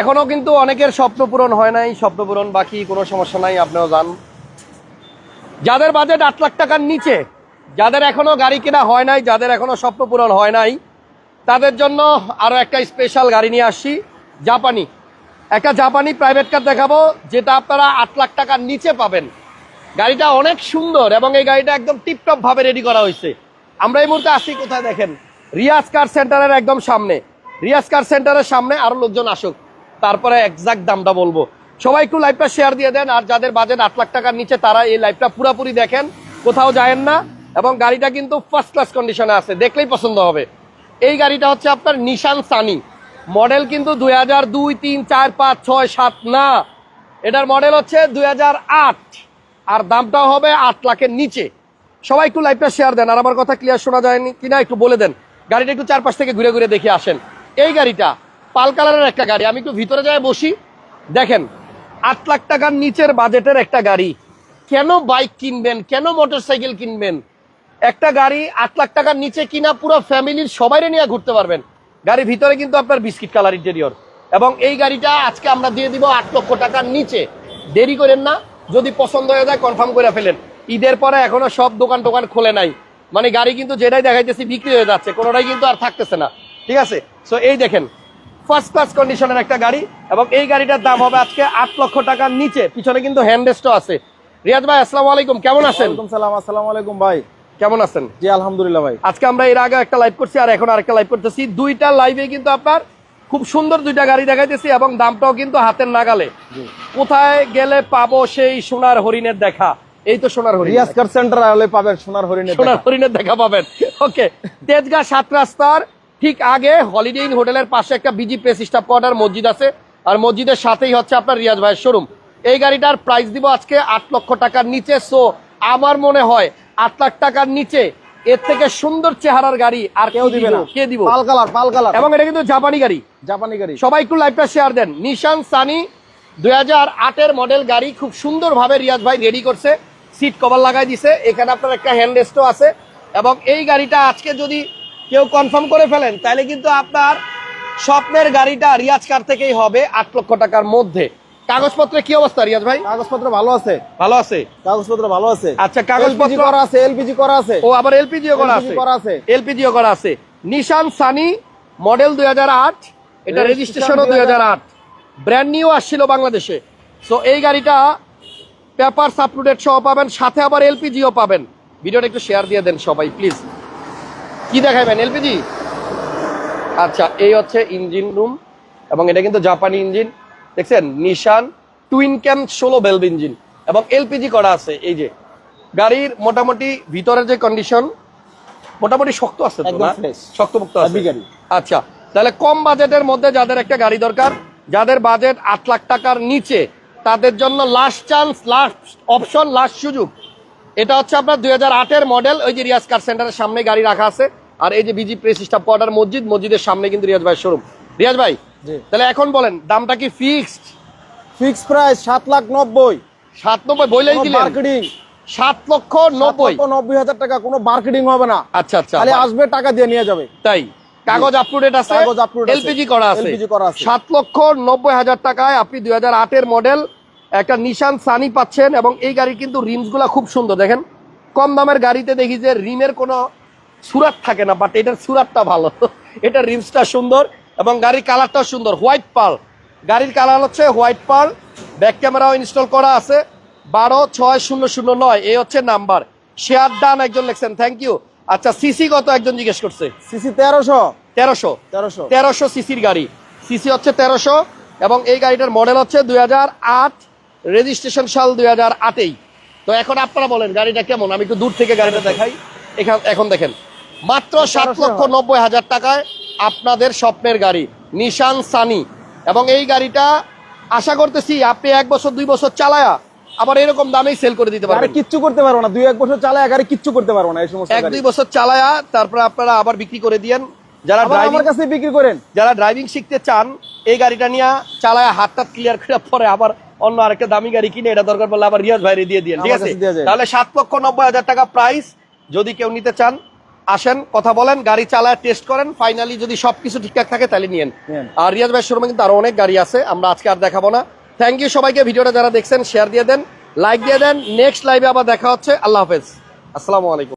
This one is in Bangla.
এখনও কিন্তু অনেকের স্বপ্ন পূরণ হয় নাই, স্বপ্ন পূরণ বাকি, কোনো সমস্যা নাই, আপনিও যান। যাদের বাজেট আট লাখ টাকার নিচে, যাদের এখনও গাড়ি কেনা হয় নাই, যাদের এখনও স্বপ্ন পূরণ হয় নাই, তাদের জন্য আরও একটা স্পেশাল গাড়ি নিয়ে আসছি জাপানি। একটা জাপানি প্রাইভেট কার দেখাবো, যেটা আপনারা আট লাখ টাকার নিচে পাবেন। গাড়িটা অনেক সুন্দর এবং এই গাড়িটা একদম টিপটপ ভাবে রেডি করা হয়েছে। আমরা এই মুহূর্তে আসি, কোথায় দেখেন? রিয়াজ কার সেন্টারের একদম সামনে। রিয়াজ কার সেন্টারের সামনে আরও লোকজন আসুক। তারপরে এক্সাক্ট দামটা বলব। সবাই একটু লাইভটা শেয়ার দিয়ে দেন, আর যাদের বাজেট আট লাখ টাকার নিচে, তারা এই লাইভটা পুরোপুরি দেখেন। কোথাও যায়েন না, এবং গাড়িটা কিন্তু ফার্স্ট ক্লাস কন্ডিশনে আছে, দেখলেই পছন্দ হবে। এই গাড়িটা হচ্ছে আপনার নিশান সানি মডেল কিন্তু দুই হাজার দুই, তিন, চার, পাঁচ, ছয়, সাত, না। এটার মডেল হচ্ছে দুই হাজার আট, আর দামটাও হবে আট লাখের নিচে। সবাই একটু লাইভটা শেয়ার দেন, আর আমার কথা ক্লিয়ার শোনা যায়নি, কিনা একটু বলে দেন। গাড়িটা একটু চারপাশ থেকে ঘুরে ঘুরে দেখে আসেন। এই গাড়িটা পাল কালারের একটা গাড়ি। আমি একটু ভিতরে যাই বসি। দেখেন, আট লাখ টাকার নিচের বাজেটের একটা গাড়ি। কেন বাইক কিনবেন? কেন মোটরসাইকেল কিনবেন? একটা গাড়ি আট লাখ টাকার নিচে কিনা পুরো ফ্যামিলির সবাইরে নিয়ে ঘুরতে পারবেন। গাড়ির ভিতরে কিন্তু আপনার বিস্কিট কালার ইন্টেরিয়র এবং এই গাড়িটা আজকে আমরা দিয়ে দিব আট লক্ষ টাকার নিচে। দেরি করেন না। যদি পছন্দ হয়ে যায় কনফার্ম করে ফেলেন। ঈদের পরে এখনও সব দোকান টোকান খোলে নাই। মানে গাড়ি কিন্তু যেটাই দেখাইতেছি বিক্রি হয়ে যাচ্ছে কোনোটাই কিন্তু আর থাকতেছে না। ঠিক আছে? সো এই দেখেন ফার্স্ট ক্লাস কন্ডিশনের একটা গাড়ি এবং এই গাড়িটার দাম হবে আজকে আট লক্ষ টাকার নিচে। পিছনে কিন্তু হ্যান্ডেস্টও আছে। রিয়াজ ভাই আসসালামু আলাইকুম কেমন আছেন? সালাম আসসালামু আলাইকুম ভাই। কেমন আছেন? জি আলহামদুলিল্লাহ ভাই। আজকে আমরা এর আগে একটা লাইভ করছি আর এখন আরেকটা লাইভ করতেছি। দুইটা লাইভে কিন্তু আপনার খুব সুন্দর দুইটা গাড়ি দেখাইতেছি এবং দামটাও কিন্তু হাতের নাগালে। কোথায় গেলে পাবো সেই সোনার হরিণের দেখা? এই তো সোনার হরিণ। রিয়াজ কার সেন্টার হলে পাবেন সোনার হরিণের সোনার। হরিণের দেখা পাবেন। ওকে তেজগাঁ সাত রাস্তার ঠিক আগে হলিডে ইন হোটেলের পাশে একটা বিজি প্রেস স্টাফ কোয়ার্টার মসজিদ আছে আর মসজিদের সাথেই হচ্ছে আপনার রিয়াজ ভাইয়ের শোরুম। এই গাড়িটার প্রাইস দিব আজকে আট লক্ষ টাকার নিচে সো আমার মনে হয় আট লাখ টাকার নিচে এর থেকে সুন্দর চেহারার গাড়ি আর কেউ দিবে না। কে দিব? পাল কালার পাল কালার। এবং এটা কিন্তু জাপানি গাড়ি। জাপানি গাড়ি। সবাই একটু লাইভটা শেয়ার দেন। নিশান সানি দুই হাজার আটের মডেল গাড়ি খুব সুন্দরভাবে রিয়াজ ভাই রেডি করছে। সিট কভার লাগাই দিছে। এখানে আপনার একটা হ্যান্ড রেস্টও আছে। এবং এই গাড়িটা আজকে যদি কেউ কনফার্ম করে ফেলেন তাহলে কিন্তু আপনার স্বপ্নের গাড়িটা রিয়াজ কার থেকেই হবে আট লক্ষ টাকার মধ্যে। কাগজপত্রে কি অবস্থা রিয়াজ ভাই? কাগজপত্র ভালো আছে। ভালো আছে? কাগজপত্র ভালো আছে। আচ্ছা, কাগজপত্র- করা আছে এলপিজি করা আছে। ও আবার এলপিজিও করা আছে। করা আছে। এলপিজিও করা আছে। নিশান সানি মডেল দুই হাজার আট। এটা Registration রেজিস্ট্রেশনও দুই হাজার আট। ব্র্যান্ড নিউ আসছিল বাংলাদেশে। সো এই গাড়িটা পেপার আপলোডেড সহ পাবেন সাথে আবার এলপিজিও পাবেন। ভিডিওটা একটু শেয়ার দিয়ে দেন সবাই প্লিজ কি দেখাবেন এলপিজি আচ্ছা এই হচ্ছে ইঞ্জিন রুম এবং এটা কিন্তু জাপানি ইঞ্জিন দেখছেন নিশান টুইন ক্যাম ষোলো বেলভ ইঞ্জিন এবং এলপিজি করা আছে এই যে। গাড়ির মোটামুটি ভিতরের যে কন্ডিশন মোটামুটি শক্ত আছে তো একদম না fresh। শক্তমুক্ত আছে। আচ্ছা তাহলে কম বাজেটের মধ্যে যাদের একটা গাড়ি দরকার যাদের বাজেট আট লাখ টাকার নিচে তাদের জন্য last chance last option last সুযোগ। এটা হচ্ছে আপনার দুই হাজার আটের মডেল ওই যে রিয়াজ কার সেন্টারের সামনে গাড়ি রাখা আছে। আর এই যে বিজি প্রেস স্টাফ কোয়ার্টার মসজিদ মসজিদের সামনে কিন্তু রিয়াজ ভাই শোরুম রিয়াজ ভাই তাহলে এখন বলেন দামটা কি ফিক্সড ফিক্স প্রাইস সাত লাখ নব্বই। সাত নব্বই বইলেই দিলেন মার্কেটিং সাত লক্ষ নব্বই। নব্বই হাজার টাকা কোনো মার্কেটিং হবে না। আচ্ছা আচ্ছা। খালি আসবে টাকা দিয়ে নিয়ে যাবে। তাই কাগজ আপলোডেড আছে কাগজ। এলপিজি করা আছে। LPG করা আছে। সাত লক্ষ নব্বই হাজার টাকায় আপনি দুই হাজার আটের মডেল একটা নিশান সানি পাচ্ছেন এবং এই গাড়ির কিন্তু রিমসগুলা খুব সুন্দর। দেখেন কম দামের গাড়িতে দেখি যে রিমের কোনো সুরাত থাকে না বাট এটার সুরাতটা ভালো। এটার রিমসটা সুন্দর এবং গাড়ির কালারটাও সুন্দর। হোয়াইট পাল গাড়ির কালার হচ্ছে হোয়াইট পাল ব্যাক ক্যামেরাও ইনস্টল করা আছে। বারো ছয় শূন্য শূন্য নয় এই হচ্ছে নাম্বার শেয়ার ডান একজন লেখছেন থ্যাংক ইউ আচ্ছা সিসি কত একজন জিজ্ঞেস করছে? সিসি তেরোশো। তেরোশো। তেরোশো। তেরোশো সিসির গাড়ি। সিসি হচ্ছে তেরোশো এবং এই গাড়িটার মডেল হচ্ছে দুই হাজার আট রেজিস্ট্রেশন সাল দুই হাজার আটেই। তো এখন আপনারা বলেন গাড়িটা কেমন? আমি একটু দূর থেকে গাড়িটা দেখাই। এখান এখন দেখেন মাত্র সাত লক্ষ নব্বই হাজার টাকায় আপনাদের স্বপ্নের গাড়ি নিশান সানি এবং এই গাড়িটা আশা করতেছি আপনি এক বছর দুই বছর চালায়া আবার এরকম দামেই সেল করে দিতে পারবেন। কিচ্ছু করতে পারব না। দুই এক বছর চালায় গাড়ি কিচ্ছু করতে পারব না এই সমস্ত এক দুই বছর চালায়া তারপরে আপনারা আবার বিক্রি করে দিয়েন। যারা আমার কাছে বিক্রি করেন। যারা ড্রাইভিং শিখতে চান এই গাড়িটা নিয়ে চালায় হাত টাত ক্লিয়ার করে পরে আবার অন্য আরেকটা দামি গাড়ি কিনে এটা দরকার পড়লে আবার রিয়াজ ভাইরে দিয়ে দিন ঠিক আছে? দেয়া। তাহলে সাত লক্ষ নব্বই হাজার টাকা প্রাইস যদি কেউ নিতে চান আসেন কথা বলেন গাড়ি চালায় টেস্ট করেন ফাইনালি যদি সবকিছু ঠিকঠাক থাকে তাহলে নিয়েন। আর রিয়াজ ভাই শোরুমে কিন্তু আরও অনেক গাড়ি আছে আমরা আজকে আর দেখাবো না। থ্যাংক ইউ সবাইকে ভিডিওটা যারা দেখছেন শেয়ার দিয়ে দেন লাইক দিয়ে দেন। নেক্সট লাইভে আবার দেখা হচ্ছে। আল্লাহ হাফেজ। আসসালামু আলাইকুম।